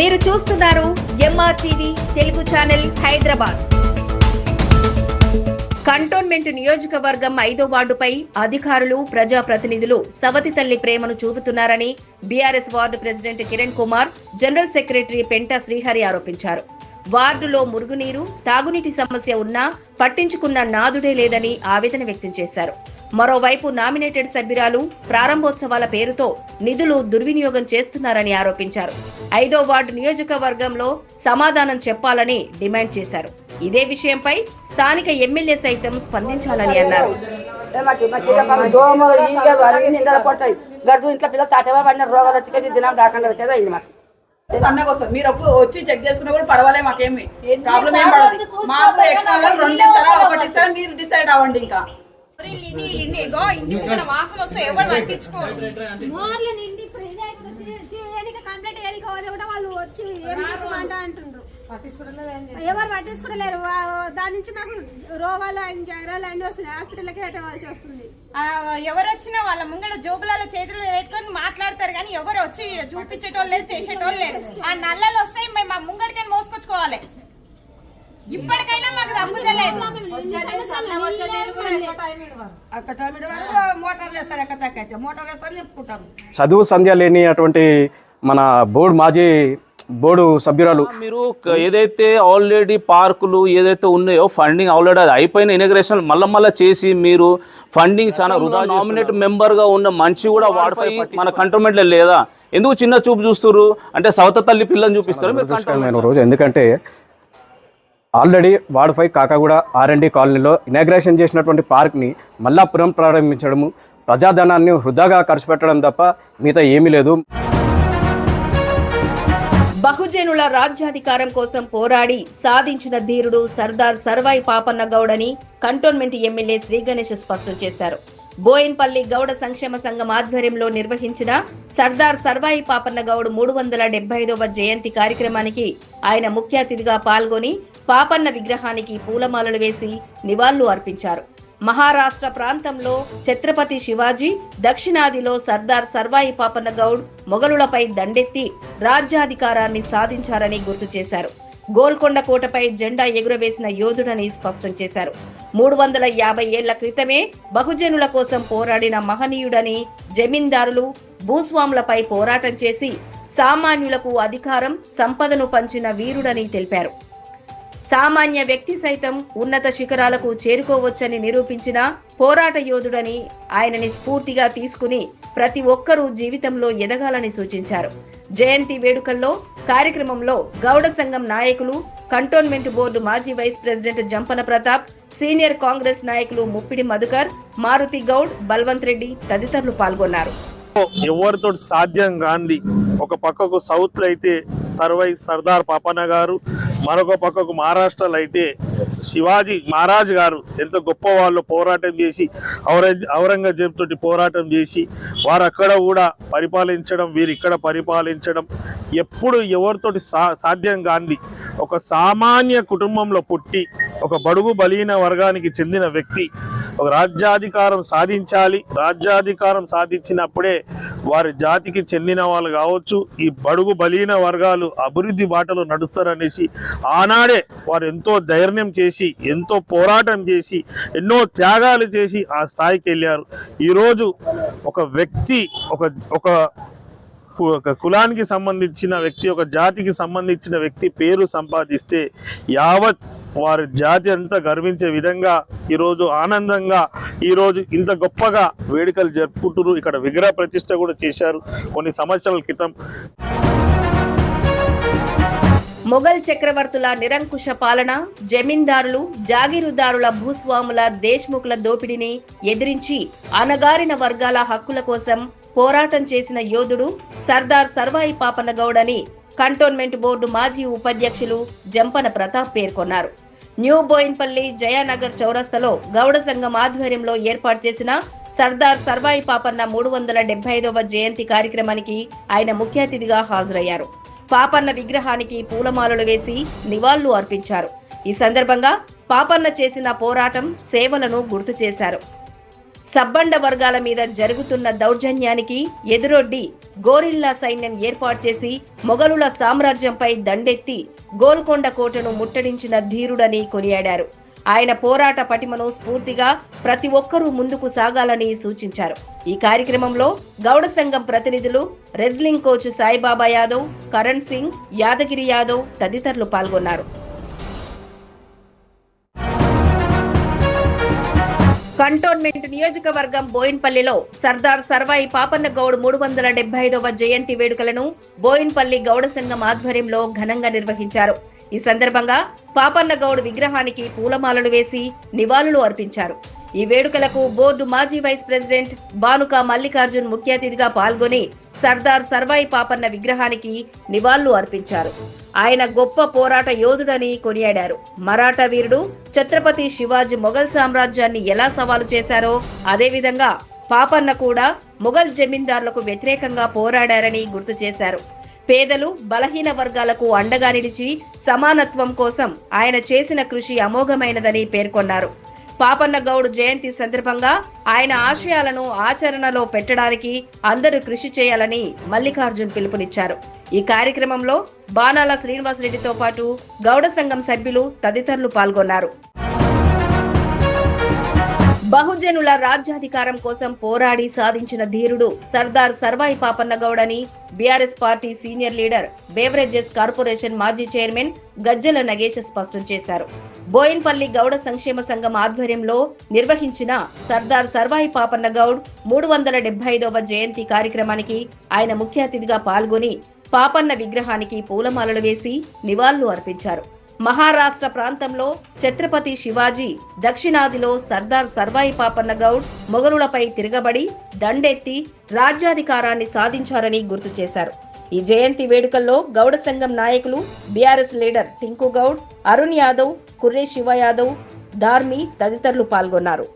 మీరు చూస్తున్నారు MR TV Telugu channel Hyderabad. Cantonment నియోజకవర్గం ఐదో వార్డుపై అధికారులు ప్రజాప్రతినిధులు సవతి తల్లి ప్రేమను చూపుతున్నారని BRS ward president Kiran Kumar general secretary Penta Srihari ఆరోపించారు. వార్డులో మురుగునీరు తాగునీటి సమస్య ఉన్నా పట్టించుకున్న నాదుడే లేదని ఆవేదన వ్యక్తం చేశారు. మరోవైపు నామినేటెడ్ సభ్యురాలు ప్రారంభోత్సవాల పేరుతో నిధులు దుర్వినియోగం చేస్తున్నారని ఆరోపించారు. ఐదో వార్డు నియోజకవర్గంలో సమాధానం చెప్పాలని డిమాండ్ చేశారు. ఇదే విషయంపై స్థానిక ఎమ్మెల్యే సైతం స్పందించాలని అన్నారు. దోమలు పడతాయి. ఇంట్లో పిల్లలు తాటవా పడిన రోగాలు వచ్చి దినం రాకుండా వచ్చేది అయింది మాకు. సన్నగా వస్తుంది మీరు వచ్చి చెక్ చేసుకున్నా కూడా పర్వాలే మాకేమి ప్రాబ్లం ఏం పడదు మాకు ఎక్స్ట్రా రెండు ఇస్తారా ఒకటి ఇస్తారా మీరు డిసైడ్ అవ్వండి ఇంకా ఇంటి ఇంటి ఇగో ఇంటి ముందర వాసన వస్తే ఎవరు పట్టించుకోరు కంప్లైంట్ వాళ్ళు వచ్చి ఏం అంట అంటుండ్రు ఎవరు పట్టించుకోలేరు వా- దాని నుంచి మాకు రోగాలు అండ్ జ్వరాలు అన్ని వస్తున్నాయి. హాస్పిటల్కి పెట్టవలసి వస్తుంది. ఆ, ఎవరు వచ్చినా వాళ్ళ ముంగడ జోబులలో చేతులు పెట్టుకొని మాట్లాడతారు కానీ ఎవరు వచ్చి చూపించేటోళ్ళు లేరు చేసేటోళ్ళు లేరు. ఆ నల్లలు వస్తాయి మేము మా ముంగడికని మోసుకొచ్చుకోవాలి. ఇప్పటికైనా మాకు నింపుకుంటారు చదువు సంధ్య లేని అటువంటి మన బోర్డు మాజీ బోర్డు సభ్యురాలు. మీరు ఏదైతే ఆల్రెడీ పార్కులు ఏదైతే ఉన్నాయో ఫండింగ్ ఆల్రెడీ అది అయిపోయిన ఇనాగ్రేషన్ మళ్ళీ మళ్ళీ చేసి మీరు ఫండింగ్ చాలా వృధా నామినేట్ మెంబర్గా ఉన్న మంచి కూడా వాడిపోయి మన కంటోన్మెంట్లో లేదా? ఎందుకు చిన్న చూపు చూస్తారు అంటే సవత తల్లి పిల్లని చూపిస్తారు? రోజు. ఎందుకంటే ఆల్రెడీ ఫైవ్ కాకాగూడ ఆర్ఎండి కాలనీలో ఇనాగ్రేషన్ చేసినటువంటి పార్క్ని మళ్ళా పునః ప్రారంభించడము ప్రజాధనాన్ని వృధాగా ఖర్చు పెట్టడం తప్ప మిగతా ఏమీ లేదు. బహుజనుల రాజ్యాధికారం కోసం పోరాడి సాధించిన ధీరుడు సర్దార్ సర్వాయి పాపన్న గౌడని కంటోన్మెంట్ ఎమ్మెల్యే శ్రీ గణేష్ స్పష్టం చేశారు. బోయిన్పల్లి గౌడ సంక్షేమ సంఘం ఆధ్వర్యంలో నిర్వహించిన సర్దార్ సర్వాయి పాపన్న గౌడ్ మూడు వందల డెబ్బై ఐదవ జయంతి కార్యక్రమానికి ఆయన ముఖ్య అతిథిగా పాల్గొని పాపన్న విగ్రహానికి పూలమాలలు వేసి నివాళులు అర్పించారు. మహారాష్ట్ర ప్రాంతంలో ఛత్రపతి శివాజీ దక్షిణాదిలో సర్దార్ సర్వాయి పాపన్న గౌడ్ మొఘలులపై దండెత్తి రాజ్యాధికారాన్ని సాధించారని గుర్తు చేశారు. గోల్కొండ కోటపై జెండా ఎగురవేసిన యోధుడని స్పష్టం చేశారు. మూడు వందల యాభై ఏళ్ళ క్రితమే బహుజనుల కోసం పోరాడిన మహనీయుడని జమీందారులు భూస్వాములపై పోరాటం చేసి సామాన్యులకు అధికారం సంపదను పంచిన వీరుడని తెలిపారు. సామాన్య వ్యక్తి సైతం ఉన్నత శిఖరాలకు చేరుకోవచ్చని నిరూపించిన పోరాట యోధుడని ఆయనని స్ఫూర్తిగా తీసుకుని ప్రతి ఒక్కరూ జీవితంలో ఎదగాలని సూచించారు. జయంతి వేడుకల్లో కార్యక్రమంలో గౌడ సంఘం నాయకులు కంటోన్మెంట్ బోర్డు మాజీ vice president Jampana Pratap senior Congress నాయకులు ముప్పిడి మధుకర్ మారుతి గౌడ్ బల్వంత్ రెడ్డి తదితరులు పాల్గొన్నారు. ఎవరితో సాధ్యం కాంది ఒక పక్కకు సౌత్లో అయితే సర్వై సర్దార్ పాపన్న గారు మరొక పక్కకు మహారాష్ట్రలో అయితే శివాజీ మహారాజ్ గారు ఎంత గొప్ప వాళ్ళు పోరాటం చేసి ఔరంగ ఔరంగజేబ్ తోటి పోరాటం చేసి వారు అక్కడ కూడా పరిపాలించడం వీరు ఇక్కడ పరిపాలించడం ఎప్పుడు ఎవరితోటి సా సాధ్యం కాంది ఒక సామాన్య కుటుంబంలో పుట్టి ఒక బడుగు బలీన వర్గానికి చెందిన వ్యక్తి ఒక రాజ్యాధికారం సాధించాలి రాజ్యాధికారం సాధించినప్పుడే వారి జాతికి చెందిన వాళ్ళు కావచ్చు ఈ బడుగు బలీన వర్గాలు అభివృద్ధి బాటలో నడుస్తారనేసి ఆనాడే వారు ఎంతో ధైర్యం చేసి ఎంతో పోరాటం చేసి ఎన్నో త్యాగాలు చేసి ఆ స్థాయికి వెళ్ళారు. ఈరోజు ఒక వ్యక్తి ఒక ఒక ఒక కులానికి సంబంధించిన వ్యక్తి ఒక జాతికి సంబంధించిన వ్యక్తి పేరు సంపాదిస్తే యావత్ వారి జాతి అంతా గర్వించే విధంగా ఈరోజు ఆనందంగా ఈరోజు ఇంత గొప్పగా వేడుకలు జరుపుకుంటున్నారు. ఇక్కడ విగ్రహ ప్రతిష్ట కూడా చేశారు కొన్ని సంవత్సరాల క్రితం. మొఘల్ చక్రవర్తుల నిరంకుశ పాలన జమీందారులు జాగీరుదారుల భూస్వాముల దేశ్ముఖుల దోపిడీని ఎదిరించి అనగారిన వర్గాల హక్కుల కోసం పోరాటం చేసిన యోధుడు సర్దార్ సర్వాయి పాపనగౌడ్ అని కంటోన్మెంట్ బోర్డు మాజీ ఉపాధ్యక్షులు జంపన ప్రతాప్ పేర్కొన్నారు. న్యూ బోయిన్పల్లి జయానగర్ చౌరస్తలో గౌడ సంఘం ఆధ్వర్యంలో ఏర్పాటు చేసిన సర్దార్ సర్వాయి పాపన్న మూడు వందల డెబ్బై ఐదవ జయంతి కార్యక్రమానికి ఆయన ముఖ్య అతిథిగా హాజరయ్యారు. పాపన్న విగ్రహానికి పూలమాలలు వేసి నివాళులు అర్పించారు. ఈ సందర్భంగా పాపన్న చేసిన పోరాటం సేవలను గుర్తు చేశారు. సబ్బండ వర్గాల మీద జరుగుతున్న దౌర్జన్యానికి ఎదురొడ్డి గోరిల్లా సైన్యం ఏర్పాటు చేసి మొఘలుల సామ్రాజ్యంపై దండెత్తి గోల్కొండ కోటను ముట్టడించిన ధీరుడని కొనియాడారు. ఆయన పోరాట పటిమను స్ఫూర్తిగా ప్రతి ఒక్కరూ ముందుకు సాగాలని సూచించారు. ఈ కార్యక్రమంలో గౌడ సంఘం ప్రతినిధులు రెజ్లింగ్ కోచ్ సాయిబాబా యాదవ్ కరణ్ సింగ్ యాదగిరి యాదవ్ తదితరులు పాల్గొన్నారు. కంటోన్మెంట్ నియోజకవర్గం బోయిన్పల్లిలో సర్దార్ సర్వాయి పాపన్న గౌడ్ మూడు వందల డెబ్బై ఐదవ జయంతి వేడుకలను బోయిన్పల్లి గౌడ సంఘం ఆధ్వర్యంలో ఘనంగా నిర్వహించారు. ఈ సందర్భంగా పాపన్న గౌడ్ విగ్రహానికి పూలమాలలు వేసి నివాళులు అర్పించారు. ఈ వేడుకలకు బోర్డు మాజీ వైస్ ప్రెసిడెంట్ బానుక మల్లికార్జున్ ముఖ్య అతిథిగా పాల్గొని సర్దార్ సర్వాయి పాపన్న విగ్రహానికి నివాళులు అర్పించారు. ఆయన గొప్ప పోరాట యోధుడని కొనియాడారు. మరాఠా వీరుడు ఛత్రపతి శివాజీ మొఘల్ సామ్రాజ్యాన్ని ఎలా సవాలు చేశారో అదేవిధంగా పాపన్న కూడా మొఘల్ జమీందారులకు వ్యతిరేకంగా పోరాడారని గుర్తు చేశారు. పేదలు బలహీన వర్గాలకు అండగా నిలిచి సమానత్వం కోసం ఆయన చేసిన కృషి అమోఘమైనదని పేర్కొన్నారు. పాపన్న గౌడ్ జయంతి సందర్భంగా ఆయన ఆశయాలను ఆచరణలో పెట్టడానికి అందరూ కృషి చేయాలని మల్లికార్జున్ పిలుపునిచ్చారు. ఈ కార్యక్రమంలో బాణాల శ్రీనివాసరెడ్డితో పాటు గౌడ సంఘం సభ్యులు తదితరులు పాల్గొన్నారు. బహుజనుల రాజ్యాధికారం కోసం పోరాడి సాధించిన ధీరుడు Sardar Sarvai Papanna గౌడని BRS party senior leader beverages corporation మాజీ చైర్మన్ గజ్జల నగేష్ స్పష్టం చేశారు. బోయిన్పల్లి గౌడ సంక్షేమ సంఘం ఆధ్వర్యంలో నిర్వహించిన సర్దార్ సర్వాయి పాపన్న గౌడ్ మూడు వందల డెబ్బై ఐదవ జయంతి కార్యక్రమానికి ఆయన ముఖ్య అతిథిగా పాల్గొని పాపన్న విగ్రహానికి పూలమాలలు వేసి నివాళులు అర్పించారు. మహారాష్ట్ర ప్రాంతంలో ఛత్రపతి శివాజీ దక్షిణాదిలో సర్దార్ సర్వాయి పాపన్న గౌడ్ మొగలులపై తిరగబడి దండెత్తి రాజ్యాధికారాన్ని సాధించారని గుర్తు చేశారు. ఈ జయంతి వేడుకల్లో గౌడ సంఘం నాయకులు బీఆర్ఎస్ లీడర్ టింకు గౌడ్ అరుణ్ యాదవ్ కుర్రే శివ యాదవ్ ధార్మి తదితరులు పాల్గొన్నారు.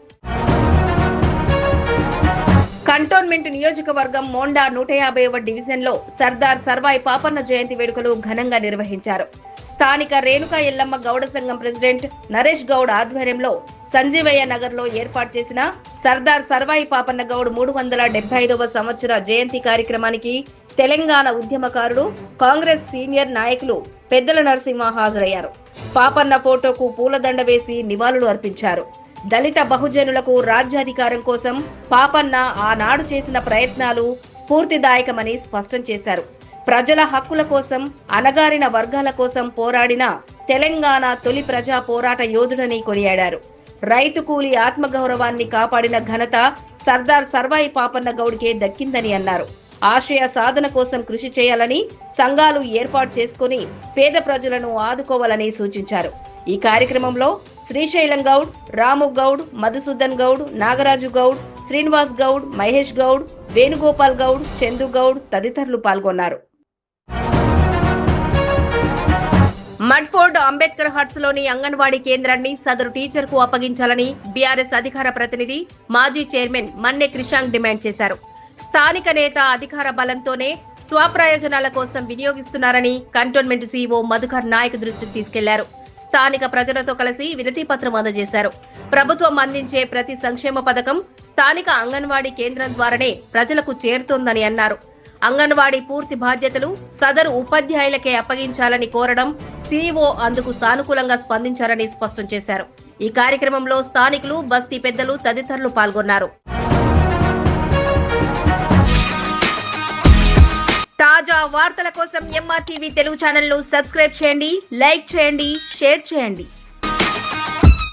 కంటోన్మెంట్ నియోజకవర్గం మోండా నూట యాభైవ డివిజన్లో సర్దార్ సర్వాయి పాపన్న జయంతి వేడుకలు ఘనంగా నిర్వహించారు. స్థానిక రేణుకా ఎల్లమ్మ గౌడ సంఘం ప్రెసిడెంట్ నరేష్ గౌడ్ ఆధ్వర్యంలో సంజీవయ్య నగర్లో ఏర్పాటు చేసిన సర్దార్ సర్వాయి పాపన్న గౌడ్ మూడు వందల డెబ్బై ఐదవ సంవత్సర జయంతి కార్యక్రమానికి తెలంగాణ ఉద్యమకారుడు కాంగ్రెస్ సీనియర్ నాయకులు పెద్దల నరసింహ హాజరయ్యారు. పాపన్న ఫోటోకు పూలదండ వేసి నివాళులు అర్పించారు. దళిత బహుజనులకు రాజ్యాధికారం కోసం పాపన్న ఆనాడు చేసిన ప్రయత్నాలు స్ఫూర్తిదాయకమని స్పష్టం చేశారు. ప్రజల హక్కుల కోసం అణగారిన వర్గాల కోసం పోరాడిన తెలంగాణ తొలి ప్రజా పోరాట యోధుడని కొనియాడారు. రైతు కూలి ఆత్మగౌరవాన్ని కాపాడిన ఘనత సర్దార్ సర్వాయి పాపన్న గౌడ్కే దక్కిందని అన్నారు. ఆశయ సాధన కోసం కృషి చేయాలని సంఘాలు ఏర్పాటు చేసుకుని పేద ప్రజలను ఆదుకోవాలని సూచించారు. ఈ కార్యక్రమంలో శ్రీశైలం గౌడ్ రాము గౌడ్ మధుసూదన్ గౌడ్ నాగరాజు గౌడ్ శ్రీనివాస్ గౌడ్ మహేష్ గౌడ్ వేణుగోపాల్ గౌడ్ చందు గౌడ్ తదితరులు పాల్గొన్నారు. మడ్ఫోర్డ్ అంబేద్కర్ హట్స్లోని అంగన్వాడీ కేంద్రాన్ని సదరు టీచర్కు అప్పగించాలని బీఆర్ఎస్ అధికార ప్రతినిధి మాజీ చైర్మన్ మన్నె క్రిషాంగ్ డిమాండ్ చేశారు. స్థానిక నేత అధికార బలంతోనే స్వప్రయోజనాల కోసం వినియోగిస్తున్నారని కంటోన్మెంట్ సీఈఓ మధుకర్ నాయక్ దృష్టికి తీసుకెళ్ళారు. స్థానిక ప్రజలతో కలిసి వినతి పత్రం అందజేశారు. ప్రభుత్వం అందించే ప్రతి సంక్షేమ పథకం స్థానిక అంగన్వాడీ కేంద్రం ద్వారానే ప్రజలకు చేరుతోందని అన్నారు. అంగన్వాడీ పూర్తి బాధ్యతలు సదరు ఉపాధ్యాయులకే అప్పగించాలని కోరడం సీఈఓ అందుకు సానుకూలంగా స్పందించారని స్పష్టం చేశారు. ఈ కార్యక్రమంలో స్థానికులు బస్తీ పెద్దలు తదితరులు పాల్గొన్నారు. తాజా వార్తల కోసం ఎంఆర్టీవీ తెలుగు ఛానల్ను సబ్స్క్రైబ్ చేయండి లైక్ చేయండి షేర్ చేయండి.